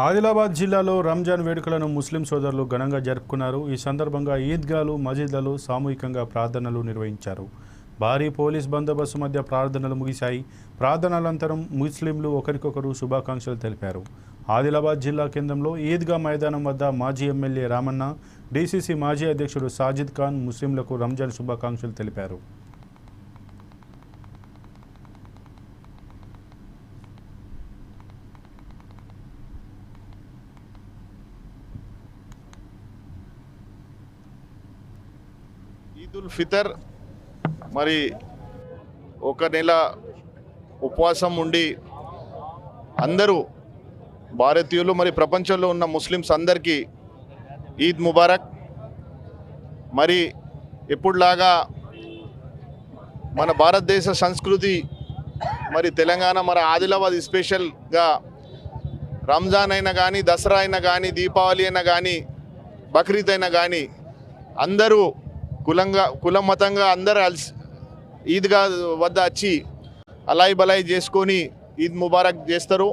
ఆదిలాబాద్ జిల్లాలో రంజాన్ వేడుకలను ముస్లిం సోదరులు ఘనంగా జరుపుకున్నారు. ఈ సందర్భంగా ఈద్గాలు మసీద్లలో సామూహికంగా ప్రార్థనలు నిర్వహించారు. భారీ పోలీస్ బందోబస్తు మధ్య ప్రార్థనలు ముగిశాయి. ప్రార్థనలంతరం ముస్లింలు ఒకరికొకరు శుభాకాంక్షలు తెలిపారు. ఆదిలాబాద్ జిల్లా కేంద్రంలో ఈద్గా మైదానం వద్ద మాజీ ఎమ్మెల్యే రామన్న డీసీసీ మాజీ అధ్యక్షుడు సాజిద్ ఖాన్ ముస్లింలకు రంజాన్ శుభాకాంక్షలు తెలిపారు. ఈదుల్ ఫితర్ మరి ఒక నెల ఉపవాసం ఉండి అందరూ భారతీయులు మరి ప్రపంచంలో ఉన్న ముస్లిమ్స్ అందరికీ ఈద్ ముబారక్. మరి ఎప్పుడులాగా మన భారతదేశ సంస్కృతి మరి తెలంగాణ మన ఆదిలాబాద్ స్పెషల్గా రంజాన్ అయినా కానీ దసరా అయినా కానీ దీపావళి అయినా కానీ బక్రీద్ అయినా కానీ అందరూ కులంగా కులం మతంగా అందరు అలిసి ఈద్గా వద్ద వచ్చి అలాయి బలాయి చేసుకొని ఈద్ ముబారక్ చేస్తారు.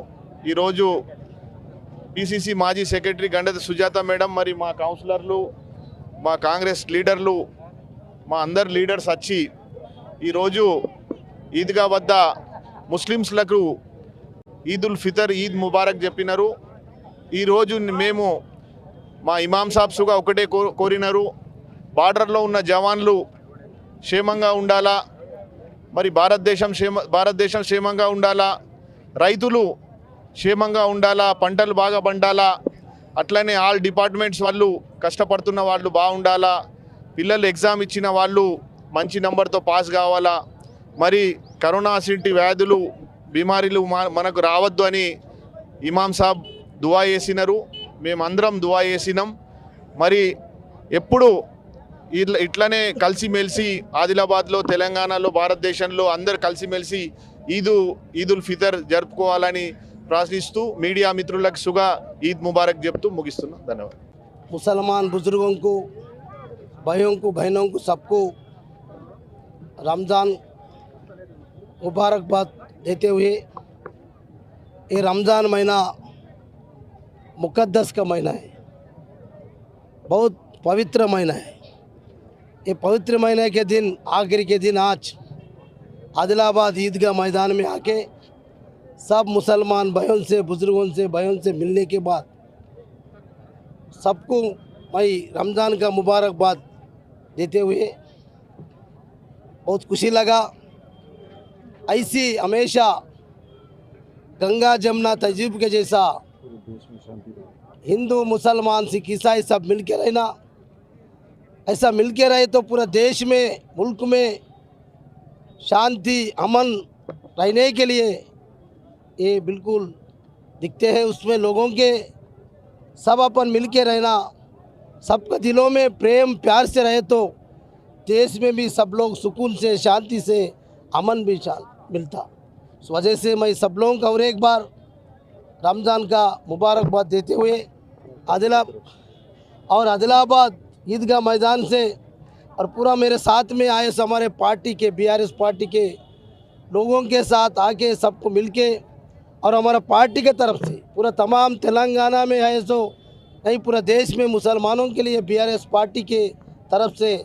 ఈరోజు పిసిసి మాజీ సెక్రటరీ గండత సుజాత మేడం మరి మా కౌన్సిలర్లు మా కాంగ్రెస్ లీడర్లు మా అందరు లీడర్స్ వచ్చి ఈరోజు ఈద్గా వద్ద ముస్లిమ్స్లకు ఈదుల్ ఫితర్ ఈద్ ముబారక్ చెప్పినారు. ఈరోజు మేము మా ఇమాం సాబ్సుగా ఒకటే కో కోరినారు. బార్డర్లో ఉన్న జవాన్లు క్షేమంగా ఉండాలా? మరి భారతదేశం క్షేమ భారతదేశం క్షేమంగా ఉండాలా? రైతులు క్షేమంగా ఉండాలా? పంటలు బాగా పండాలా? అట్లనే ఆల్ డిపార్ట్మెంట్స్ వాళ్ళు కష్టపడుతున్న వాళ్ళు బాగుండాలా? పిల్లలు ఎగ్జామ్ ఇచ్చిన వాళ్ళు మంచి నెంబర్తో పాస్ కావాలా? మరి కరోనా సింటి వ్యాధులు బీమారీలు మా- మనకు రావద్దు అని ఇమాం సాబ్ దువా చేసినారు. మేమందరం దువా చేసినాం. మరి ఎప్పుడు ఇట్ల ఇట్లనే కలిసిమెలిసి ఆదిలాబాద్లో తెలంగాణలో భారతదేశంలో అందరు కలిసిమెలిసి ఈదు ఈద్ ఉల్ ఫితర్ జరుపుకోవాలని ప్రార్థిస్తూ మీడియా మిత్రులకు సుగా ఈద్ ముబారక్ చెప్తూ ముగిస్తున్నా ధన్యవాదాలు मुसलमान बुज़ुर्गों को भाइयों को बहनों को सबको रमज़ान मुबारकबाद देते हुए ये रमज़ान महीना मुक़द्दस का महीना है बहुत पवित्र महीना है ये पवित्र महीने के दिन, आखिर के दिन आज आदिलाबाद ईदगाह मैदान में आके सब मुसलमान भाइयों से, बुज़ुर्गों से, भाइयों से मिलने के बाद सबको मैं रमज़ान का मुबारकबाद देते हुए बहुत खुशी लगा। ऐसी हमेशा गंगा, जमुना तहजीब के जैसा हिंदू, मुसलमान, सिख, ईसाई सब मिल के रहना। ऐसा मिल के रहे तो पूरा देश में, मुल्क में शांति, अमन रहने के लिए ये बिल्कुल दिखते हैं उसमें लोगों के। सब अपन मिल के रहना, सबके दिलों में प्रेम, प्यार से रहे तो देश में भी सब लोग सुकून से, शांति से, अमन भी मिलता। इस वजह से मैं सब लोगों का और एक बार रमज़ान का मुबारकबाद देते हुए आदिला और आदिलाबाद ईदगाह मैदान से और पूरा मेरे साथ में आए हमारे पार्टी के बीआरएस पार्टी के लोगों के साथ आके सबको मिलके और हमारा पार्टी के तरफ़ से पूरा तमाम तेलंगाना में है सो, नहीं पूरा देश में मुसलमानों के लिए बीआरएस पार्टी के तरफ़ से